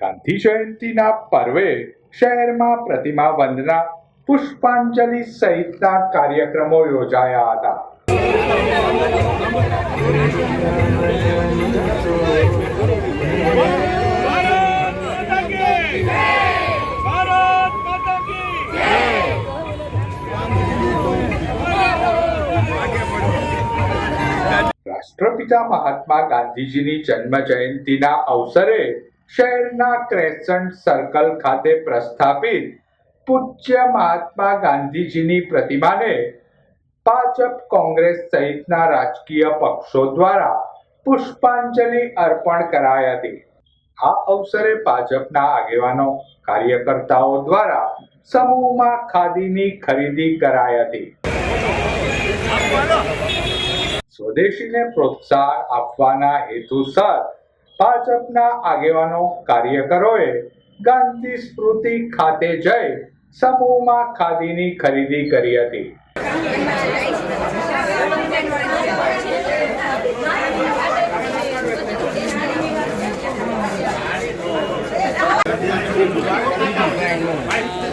ગાંધી જયંતિના પર્વે શહેરમાં પ્રતિમા વંદના, પુષ્પાંજલિ સહિતના કાર્યક્રમો યોજાયા હતા. રાષ્ટ્રપિતા મહાત્મા ગાંધીજીની જન્મ જયંતિના અવસરે શહેરના ક્રેસન્ટ સર્કલ ખાતે પ્રસ્થાપિત પૂજ્ય મહાત્મા ગાંધીજીની પ્રતિમાને ભાજપ કોંગ્રેસ સહિતના રાજકીય પક્ષો દ્વારા પુષ્પાંજલિ અર્પણ કરાઈ હતી. આ અવસરે ભાજપના આગેવાનો, કાર્યકર્તાઓ દ્વારા સમૂહમાં ખાદીની ખરીદી કરાઈ હતી. સ્વદેશીને પ્રોત્સાહન આપવાના હેતુસર ભાજપના આગેવાનો કાર્યકરોએ ગાંધી સ્મૃતિ ખાતે જઈ સમૂહમાં ખાદીની ખરીદી કરી હતી Right?